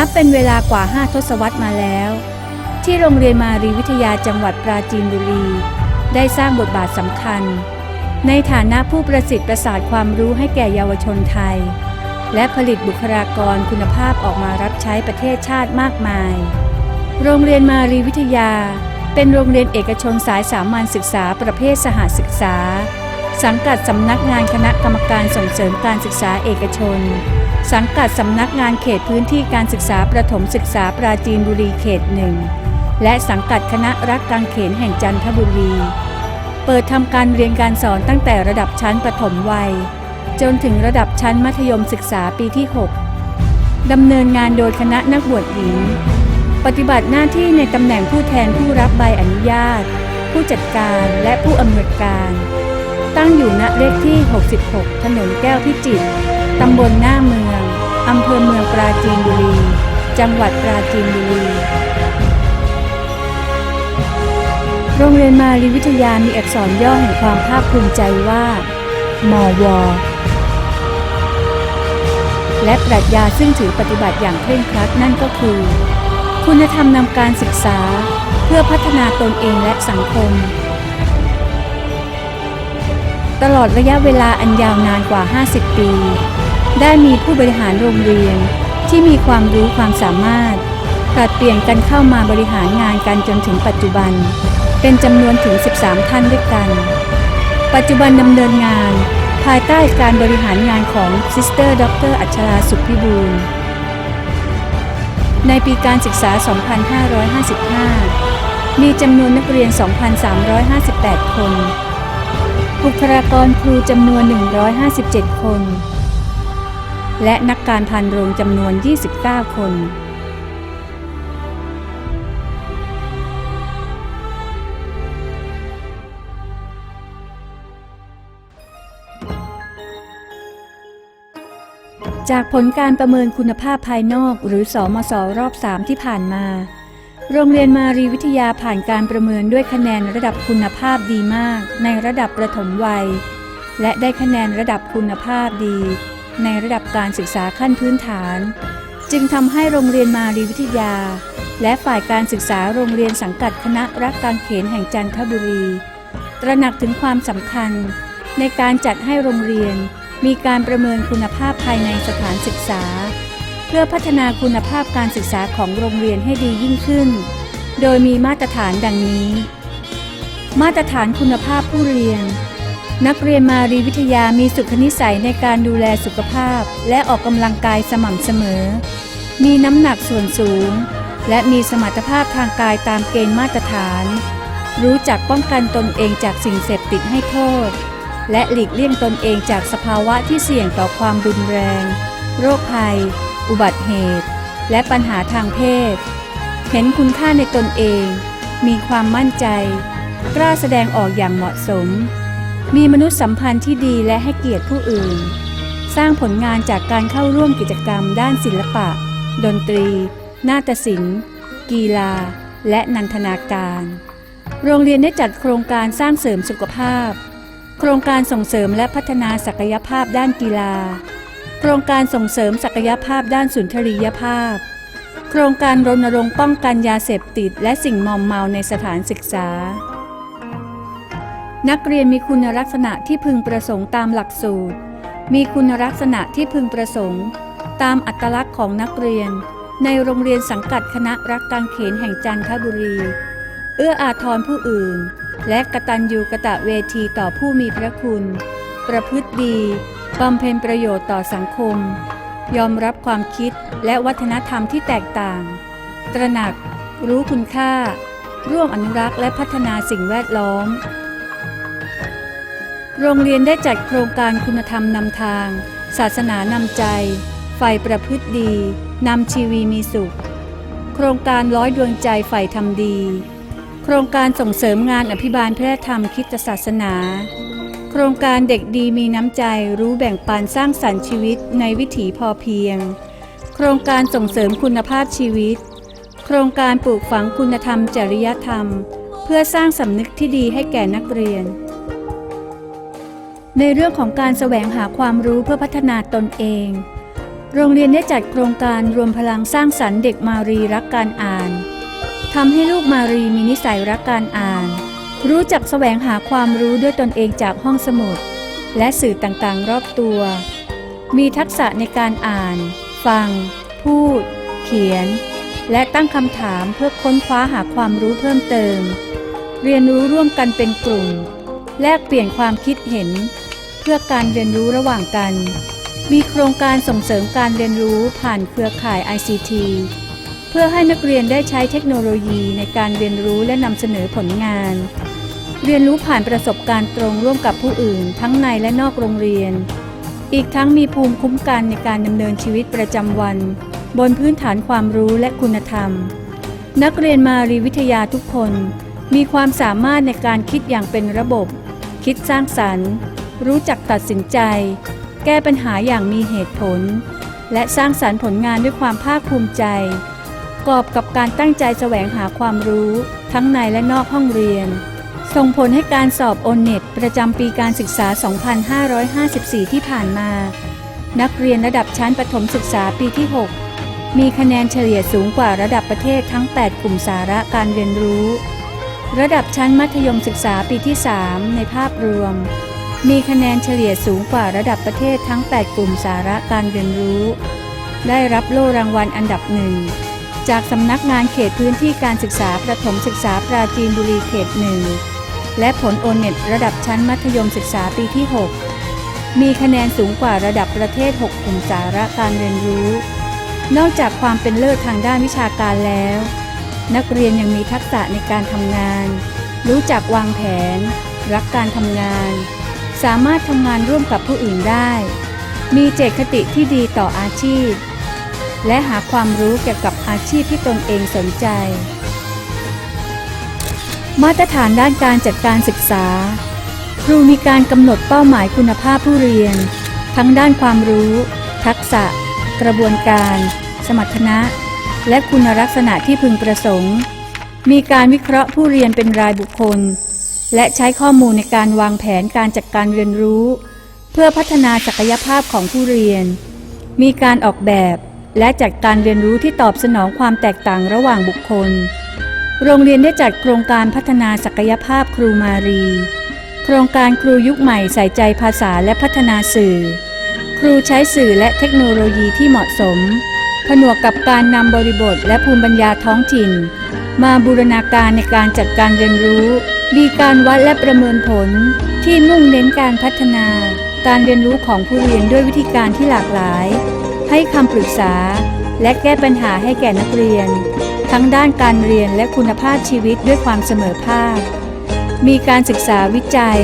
นับเป็นเวลากว่า 5 ทศวรรษมาแล้ว ที่โรงเรียนมารีวิทยาจังหวัดปราจีนบุรี ได้สร้างบทบาทสำคัญ ในฐานะผู้ประสิทธิ์ประสาทความรู้ให้แก่เยาวชนไทย และผลิตบุคลากรคุณภาพออกมารับใช้ประเทศชาติมากมาย โรงเรียนมารีวิทยา เป็นโรงเรียนเอกชนสายสามัญศึกษาประเภทสหศึกษา สังกัดสำนักงานคณะกรรมการส่งเสริมการศึกษาเอกชน สังกัดสำนักงานเขตพื้นที่การศึกษาประถมศึกษาปราจีนบุรีเขตหนึ่งและสังกัดคณะรักกังเขนแห่งจันทบุรี เปิดทำการเรียนการสอนตั้งแต่ระดับชั้นประถมวัย จนถึงระดับชั้นมัธยมศึกษาปีที่ 6 ดำเนินงานโดยคณะนักบวชหญิง ปฏิบัติหน้าที่ในตำแหน่งผู้แทนผู้รับใบอนุญาต ผู้จัดการและผู้อำนวยการ ตั้งอยู่ณเลขที่ 66 ถนนแก้วพิจิตรตำบลหน้าเมือง อำเภอเมืองปราจีนบุรี จังหวัดปราจีนบุรี โรงเรียนมารีวิทยามีอักษรย่อแห่งความภาคภูมิใจว่า มว และปรัชญาซึ่งถือปฏิบัติอย่างเคร่งครัดนั่นก็คือ คุณธรรมนำการศึกษาเพื่อพัฒนาตนเองและสังคมตลอดระยะเวลาอันยาวนานกว่า 50 ปี ได้มีผู้บริหารโรงเรียนที่มีความรู้ความสามารถผลัดเปลี่ยนกันเข้ามาบริหารงานกันจนถึงปัจจุบัน เป็นจำนวนถึง 13 ท่านด้วยกัน ปัจจุบันดำเนินงาน ภายใต้การบริหารงานของซิสเตอร์ดรอัชราสุขพิบูลในปีการศึกษา 2555 มีจำนวนนักเรียน 2,358 คน บุคลากรครูจำนวน 157 คน และนักการพันโรงจำนวน 29 คน จากผลการประเมินคุณภาพภายนอกหรือสอมสรอบ 3 ที่ผ่านมา โรงเรียนมารีวิทยาผ่านการประเมินด้วยคะแนนระดับคุณภาพดีมาก ในระดับประถมวัย และได้คะแนนระดับคุณภาพดี ในระดับการศึกษาขั้นพื้นฐาน จึงทำให้โรงเรียนมารีวิทยา และฝ่ายการศึกษาโรงเรียนสังกัดคณะรักการเขนแห่งจันทบุรี ตระหนักถึงความสำคัญ ในการจัดให้โรงเรียน มีการประเมินคุณภาพภายในสถานศึกษา เพื่อพัฒนาคุณภาพการศึกษาของโรงเรียนให้ดียิ่งขึ้น โดยมีมาตรฐานดังนี้ มาตรฐานคุณภาพผู้เรียน นักเรียนมารีวิทยามีสุขนิสัยในการดูแลสุขภาพ และออกกำลังกายสม่ำเสมอ มีน้ำหนักส่วนสูง และมีสมรรถภาพทางกายตามเกณฑ์มาตรฐาน รู้จักป้องกันตนเองจากสิ่งเสพติดให้โทษ และหลีกเลี่ยงตนเองจากสภาวะที่เสี่ยงต่อความรุนแรง โรคภัย อุบัติเหตุ และปัญหาทางเพศ เห็นคุณค่าในตนเอง มีความมั่นใจ กล้าแสดงออกอย่างเหมาะสม มีมนุษยสัมพันธ์ที่ดีและให้เกียรติผู้อื่น สร้างผลงานจากการเข้าร่วมกิจกรรมด้านศิลปะ ดนตรี นาฏศิลป์ กีฬา และนันทนาการ โรงเรียนได้จัดโครงการสร้างเสริมสุขภาพ โครงการส่งเสริมและพัฒนาศักยภาพด้านกีฬา โครงการส่งเสริมศักยภาพด้านสุนทรียภาพ โครงการรณรงค์ป้องกันยาเสพติด และสิ่งมอมเมาในสถานศึกษา นักเรียนมีคุณลักษณะที่พึงประสงค์ตามหลักสูตร มีคุณลักษณะที่พึงประสงค์ ตามอัตลักษณ์ของนักเรียน ในโรงเรียนสังกัดคณะรักการเขนแห่งจันทบุรี เอื้ออาทรผู้อื่น และกะตัญญูกะตะเวทีต่อผู้มีพระคุณ ประพฤติดีบำเพ็ญประโยชน์ต่อสังคม ยอมรับความคิดและวัฒนธรรมที่แตกต่าง ตระหนัก รู้คุณค่า ร่วมอนุรักษ์และพัฒนาสิ่งแวดล้อม โรงเรียนได้จัดโครงการคุณธรรมนำทาง ศาสนานำใจไฟประพฤติดี นำชีวีมีสุข โครงการร้อยดวงใจใฝ่ทำดี โครงการส่งเสริมงานอภิบาลแพร่ธรรมคิดศาสนา โครงการเด็กดีมีน้ำใจรู้แบ่งปันสร้างสรรค์ชีวิตในวิถีพอเพียง โครงการส่งเสริมคุณภาพชีวิต โครงการปลูกฝังคุณธรรมจริยธรรม เพื่อสร้างสำนึกที่ดีให้แก่นักเรียน ในเรื่องของการแสวงหาความรู้เพื่อพัฒนาตนเอง โรงเรียนได้จัดโครงการรวมพลังสร้างสรรค์เด็กมารีรักการอ่านทำให้ลูกมารีมีนิสัยรักการอ่าน รู้จักแสวงหาความรู้ด้วยตนเองจากห้องสมุด และสื่อต่างๆ รอบตัว มีทักษะในการอ่าน ฟัง พูด เขียน และตั้งคำถามเพื่อค้นคว้าหาความรู้เพิ่มเติม เรียนรู้ร่วมกันเป็นกลุ่ม แลกเปลี่ยนความคิดเห็น พื่อการเรียนรู้ระหว่างกัน มีโครงการส่งเสริมการเรียนรู้ผ่านเครือข่าย ICT เพื่อให้นักเรียนได้ใช้เทคโนโลยีในการเรียนรู้และนำเสนอผลงาน เรียนรู้ผ่านประสบการณ์ตรงร่วมกับผู้อื่น ทั้งในและนอกโรงเรียน อีกทั้งมีภูมิคุ้มกันในการดำเนินชีวิตประจำวัน บนพื้นฐานความรู้และคุณธรรม นักเรียนมารีวิทยาทุกคน มีความสามารถในการคิดอย่างเป็นระบบ คิดสร้างสรรค์ รู้จักตัดสินใจ แก้ปัญหาอย่างมีเหตุผล และสร้างสรรค์ผลงานด้วยความภาคภูมิใจ กอบกับการตั้งใจแสวงหาความรู้ทั้งในและนอกห้องเรียน ส่งผลให้การสอบโอนเน็ตประจำปีการศึกษา 2554 ที่ผ่านมา นักเรียนระดับชั้นประถมศึกษาปีที่ 6 มีคะแนนเฉลี่ยสูงกว่าระดับประเทศทั้ง 8 กลุ่มสาระการเรียนรู้ ระดับชั้นมัธยมศึกษาปีที่ 3 ในภาพรวม มีคะแนนเฉลี่ยสูงกว่าระดับประเทศทั้ง 8 กลุ่มสาระการเรียนรู้ ได้รับโล่รางวัลอันดับหนึ่งจากสำนักงานเขตพื้นที่การศึกษาประถมศึกษาปราจีนบุรีเขตหนึ่งและผลโอเน็ตระดับชั้นมัธยมศึกษาปีที่ 6 มีคะแนนสูงกว่าระดับประเทศ 6 กลุ่มสาระการเรียนรู้ นอกจากความเป็นเลิศทางด้านวิชาการแล้ว นักเรียนยังมีทักษะในการทำงาน รู้จักวางแผน รักการทำงาน สามารถทำงานร่วมกับผู้อื่นได้ มีเจตคติที่ดีต่ออาชีพ และหาความรู้เกี่ยวกับอาชีพที่ตนเองสนใจ มาตรฐานด้านการจัดการศึกษา ครูมีการกำหนดเป้าหมายคุณภาพผู้เรียน ทั้งด้านความรู้ ทักษะ กระบวนการ สมรรถนะ และคุณลักษณะที่พึงประสงค์ มีการวิเคราะห์ผู้เรียนเป็นรายบุคคล และใช้ข้อมูลในการวางแผนการจัดการเรียนรู้ เพื่อพัฒนาศักยภาพของผู้เรียน มีการออกแบบและจัดการเรียนรู้ที่ตอบสนองความแตกต่างระหว่างบุคคล โรงเรียนได้จัดโครงการพัฒนาศักยภาพครูมารี โครงการครูยุคใหม่ใส่ใจภาษาและพัฒนาสื่อ ครูใช้สื่อและเทคโนโลยีที่เหมาะสม ผนวกกับการนำบริบทและภูมิปัญญาท้องถิ่น มาบูรณาการในการจัดการเรียนรู้ มีการวัดและประเมินผลที่มุ่งเน้นการพัฒนา การเรียนรู้ของผู้เรียนด้วยวิธีการที่หลากหลาย ให้คำปรึกษา และแก้ปัญหาให้แก่นักเรียน ทั้งด้านการเรียนและคุณภาพชีวิตด้วยความเสมอภาค มีการศึกษาวิจัย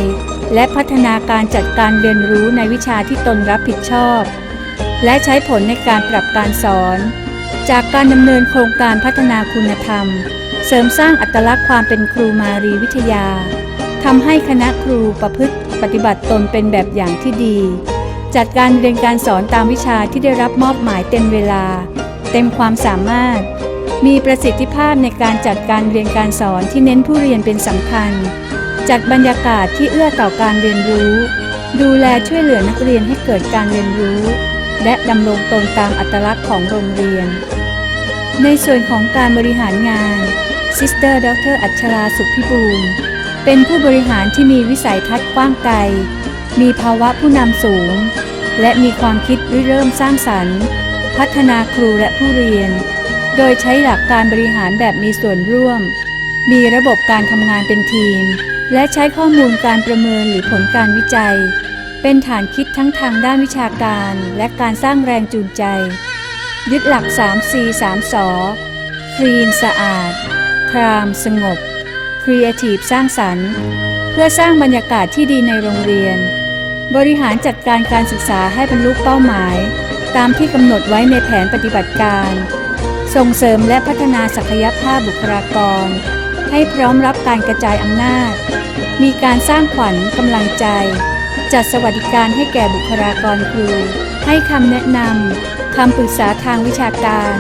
และพัฒนาการจัดการเรียนรู้ในวิชาที่ตนรับผิดชอบ และใช้ผลในการปรับการสอน จากการดำเนินโครงการพัฒนาคุณธรรม เสริมสร้างอัตลักษณ์ความเป็นครูมารีวิทยาทำให้คณะครูประพฤติปฏิบัติตนเป็นแบบอย่างที่ดี จัดการเรียนการสอนตามวิชาที่ได้รับมอบหมายเต็มเวลา เต็มความสามารถ มีประสิทธิภาพในการจัดการเรียนการสอนที่เน้นผู้เรียนเป็นสำคัญ จัดบรรยากาศที่เอื้อต่อการเรียนรู้ ดูแลช่วยเหลือนักเรียนให้เกิดการเรียนรู้ และดำรงตนตามอัตลักษณ์ของโรงเรียน ในส่วนของการบริหารงาน ซิสเตอร์ดรอัชราสุขพิบูลเป็นผู้บริหารที่มีวิสัยทัศน์กว้างไกล มีภาวะผู้นำสูง และมีความคิดริเริ่มสร้างสรรค์ พัฒนาครูและผู้เรียน โดยใช้หลักการบริหารแบบมีส่วนร่วม มีระบบการทำงานเป็นทีม และใช้ข้อมูลการประเมินหรือผลการวิจัย เป็นฐานคิดทั้งทางด้านวิชาการและการสร้างแรงจูงใจ ยึดหลัก 3C 3สอคลีนสะอาด รามสงบครีเอทีฟสร้างสรรค์ เพื่อสร้างบรรยากาศที่ดีในโรงเรียน บริหารจัดการการศึกษาให้บรรลุเป้าหมาย ตามที่กำหนดไว้ในแผนปฏิบัติการ ส่งเสริมและพัฒนาศักยภาพบุคลากร ให้พร้อมรับการกระจายอำนาจ มีการสร้างขวัญกำลังใจ จัดสวัสดิการให้แก่บุคลากรครู ให้คำแนะนำคำปรึกษาทางวิชาการ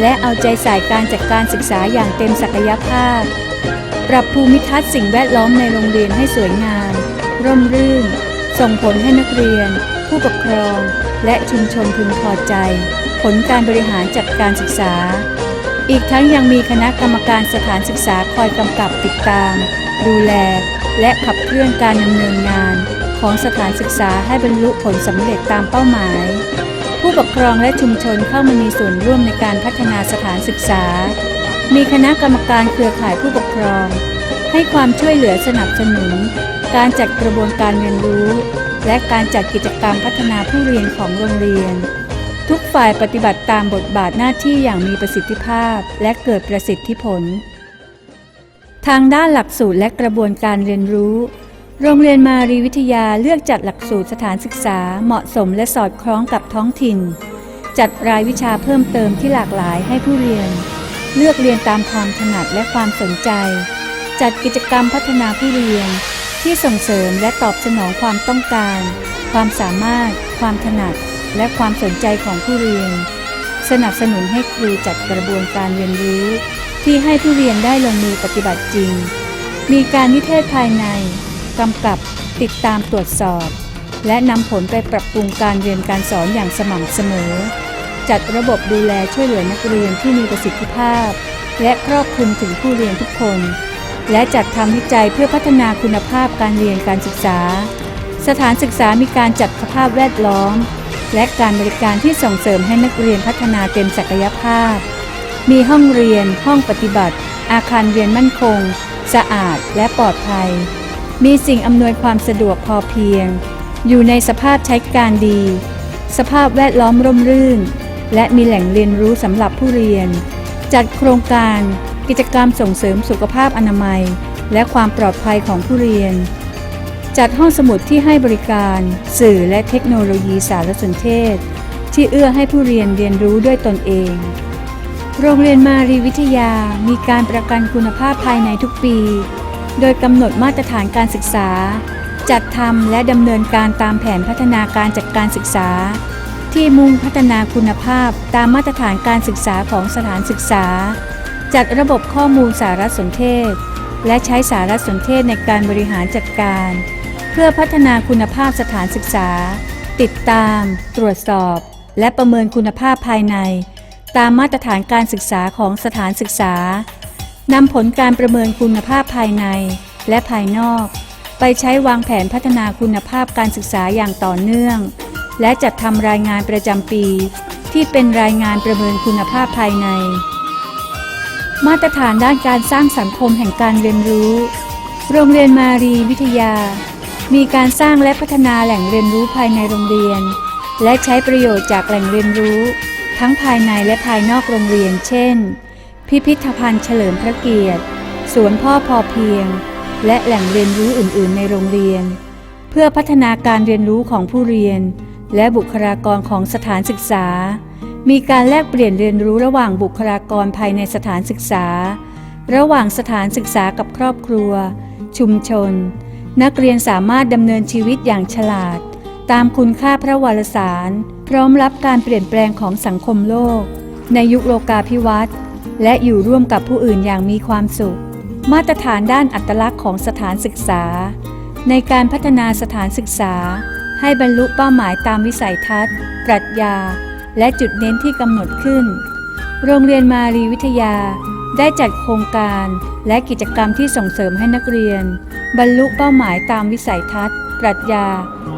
และเอาใจใส่การจัดการศึกษาอย่างเต็มศักยภาพ ปรับภูมิทัศน์สิ่งแวดล้อมในโรงเรียนให้สวยงาม ร่มรื่น ส่งผลให้นักเรียน ผู้ปกครอง และชุมชนพึงพอใจ ผลการบริหารจัดการศึกษา อีกทั้งยังมีคณะกรรมการสถานศึกษาคอยกำกับติดตาม ดูแล และขับเคลื่อนการดำเนินงาน ของสถานศึกษาให้บรรลุผลสำเร็จตามเป้าหมาย ผู้ปกครองและชุมชนเข้ามามีส่วนร่วมในการพัฒนาสถานศึกษา มีคณะกรรมการเครือข่ายผู้ปกครอง ให้ความช่วยเหลือสนับสนุน การจัดกระบวนการเรียนรู้ และการจัดกิจกรรมพัฒนาผู้เรียนของโรงเรียน ทุกฝ่ายปฏิบัติตามบทบาทหน้าที่อย่างมีประสิทธิภาพและเกิดประสิทธิผล ทางด้านหลักสูตรและกระบวนการเรียนรู้ โรงเรียนมารีวิทยาเลือกจัดหลักสูตรสถานศึกษาเหมาะสมและสอดคล้องกับท้องถิ่น จัดรายวิชาเพิ่มเติมที่หลากหลายให้ผู้เรียน เลือกเรียนตามความถนัดและความสนใจ จัดกิจกรรมพัฒนาผู้เรียน ที่ส่งเสริมและตอบสนองความต้องการ ความสามารถ ความถนัด และความสนใจของผู้เรียน สนับสนุนให้ครูจัดกระบวนการเรียนรู้ ที่ให้ผู้เรียนได้ลงมือปฏิบัติจริง มีการนิเทศภายใน กำกับ ติดตามตรวจสอบ และนำผลไปปรับปรุงการเรียนการสอนอย่างสม่ำเสมอ จัดระบบดูแลช่วยเหลือนักเรียนที่มีประสิทธิภาพ และครอบคลุมถึงผู้เรียนทุกคน และจัดทำวิจัยเพื่อพัฒนาคุณภาพการเรียนการศึกษา สถานศึกษามีการจัดสภาพแวดล้อม และการบริการที่ส่งเสริมให้นักเรียนพัฒนาเต็มศักยภาพ มีห้องเรียน ห้องปฏิบัติ อาคารเรียนมั่นคง สะอาดและปลอดภัย มีสิ่งอำนวยความสะดวกพอเพียง อยู่ในสภาพใช้การดี สภาพแวดล้อมร่มรื่น และมีแหล่งเรียนรู้สำหรับผู้เรียน จัดโครงการ กิจกรรมส่งเสริมสุขภาพอนามัย และความปลอดภัยของผู้เรียน จัดห้องสมุดที่ให้บริการ สื่อและเทคโนโลยีสารสนเทศ ที่เอื้อให้ผู้เรียนเรียนรู้ด้วยตนเองโรงเรียนมารีวิทยามีการประกันคุณภาพภายในทุกปี โดยกำหนดมาตรฐานการศึกษา จัดทำและดำเนินการตามแผนพัฒนาการจัดการศึกษา ที่มุ่งพัฒนาคุณภาพตามมาตรฐานการศึกษาของสถานศึกษา จัดระบบข้อมูลสารสนเทศ และใช้สารสนเทศในการบริหารจัดการ เพื่อพัฒนาคุณภาพสถานศึกษา ติดตาม ตรวจสอบ และประเมินคุณภาพภายใน ตามมาตรฐานการศึกษาของสถานศึกษา นำผลการประเมินคุณภาพภายในและภายนอก ไปใช้วางแผนพัฒนาคุณภาพการศึกษาอย่างต่อเนื่อง และจัดทำรายงานประจำปี ที่เป็นรายงานประเมินคุณภาพภายใน มาตรฐานด้านการสร้างสังคมแห่งการเรียนรู้ โรงเรียนมารีวิทยา มีการสร้างและพัฒนาแหล่งเรียนรู้ภายในโรงเรียน และใช้ประโยชน์จากแหล่งเรียนรู้ ทั้งภายในและภายนอกโรงเรียน เช่น พิพิธภัณฑ์เฉลิมพระเกียรติ สวนพ่อพอเพียง และแหล่งเรียนรู้อื่น ๆ ในโรงเรียน เพื่อพัฒนาการเรียนรู้ของผู้เรียน และบุคลากรของสถานศึกษา มีการแลกเปลี่ยนเรียนรู้ระหว่างบุคลากรภายในสถานศึกษา ระหว่างสถานศึกษากับครอบครัว ชุมชน นักเรียนสามารถดำเนินชีวิตอย่างฉลาด ตามคุณค่าพระวรสาร พร้อมรับการเปลี่ยนแปลงของสังคมโลก ในยุคโลกาภิวัตน์ และอยู่ร่วมกับผู้อื่นอย่างมีความสุข มาตรฐานด้านอัตลักษณ์ของสถานศึกษา ในการพัฒนาสถานศึกษา ให้บรรลุเป้าหมายตามวิสัยทัศน์ ปรัชญา และจุดเน้นที่กำหนดขึ้น โรงเรียนมารีวิทยา ได้จัดโครงการและกิจกรรมที่ส่งเสริมให้นักเรียน บรรลุเป้าหมายตามวิสัยทัศน์ ปรัชญา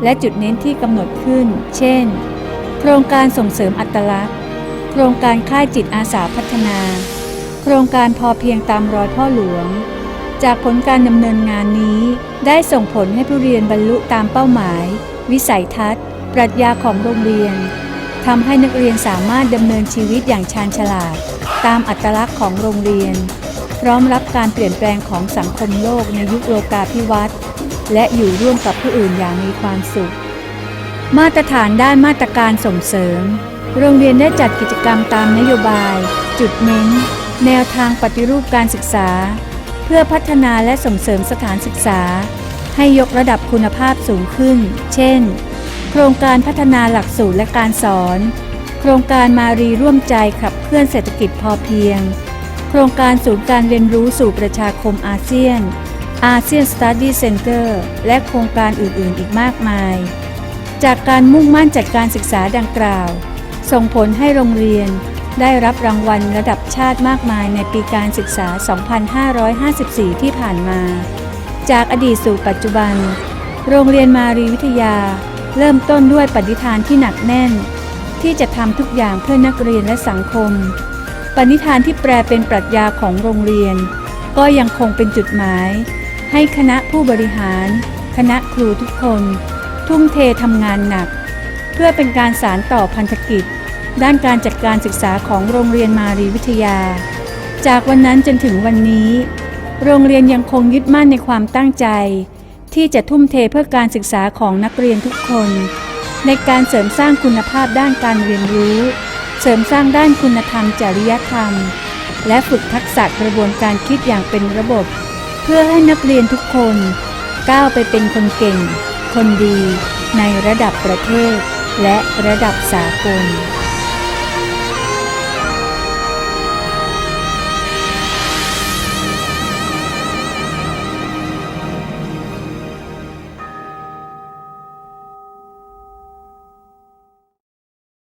และจุดเน้นที่กำหนดขึ้น เช่น โครงการส่งเสริมอัตลักษณ์ โครงการค่ายจิตอาสาพัฒนา โครงการพอเพียงตามรอยพ่อหลวง จากผลการดำเนินงานนี้ ได้ส่งผลให้ผู้เรียนบรรลุตามเป้าหมาย วิสัยทัศน์ ปรัชญาของโรงเรียนทำให้นักเรียนสามารถดำเนินชีวิตอย่างชาญฉลาด ตามอัตลักษณ์ของโรงเรียน พร้อมรับการเปลี่ยนแปลงของสังคมโลกในยุคโลกาภิวัตน์และอยู่ร่วมกับผู้อื่นอย่างมีความสุข มาตรฐานด้านมาตรการส่งเสริม โรงเรียนได้จัดกิจกรรมตามนโยบาย จุดเน้น แนวทางปฏิรูปการศึกษา เพื่อพัฒนาและส่งเสริมสถานศึกษา ให้ยกระดับคุณภาพสูงขึ้น เช่น โครงการพัฒนาหลักสูตรและการสอน โครงการมารีร่วมใจขับเคลื่อนเศรษฐกิจพอเพียง โครงการศูนย์การเรียนรู้สู่ประชาคมอาเซียนอาเซียน Study Center และโครงการอื่น ๆ อีกมากมาย จากการมุ่งมั่นจัดการศึกษาดังกล่าว ส่งผลให้โรงเรียนได้รับรางวัลระดับชาติมากมายในปีการศึกษา 2554 ที่ผ่านมา จากอดีตสู่ปัจจุบัน โรงเรียนมารีวิทยา เริ่มต้นด้วยปณิธานที่หนักแน่น ที่จะทำทุกอย่างเพื่อนักเรียนและสังคม ปณิธานที่แปลเป็นปรัชญาของโรงเรียน ก็ยังคงเป็นจุดหมาย ให้คณะผู้บริหาร คณะครูทุกคน ทุ่มเททำงานหนัก เพื่อเป็นการสารต่อพันธกิจ ด้านการจัดการศึกษาของโรงเรียนมารีวิทยา จากวันนั้นจนถึงวันนี้ โรงเรียนยังคงยึดมั่นในความตั้งใจ ที่จะทุ่มเทเพื่อการศึกษาของนักเรียนทุกคน ในการเสริมสร้างคุณภาพด้านการเรียนรู้ เสริมสร้างด้านคุณธรรมจริยธรรม และฝึกทักษะกระบวนการคิดอย่างเป็นระบบ เพื่อให้นักเรียนทุกคน ก้าวไปเป็นคนเก่ง คนดี ในระดับประเทศ และระดับสากล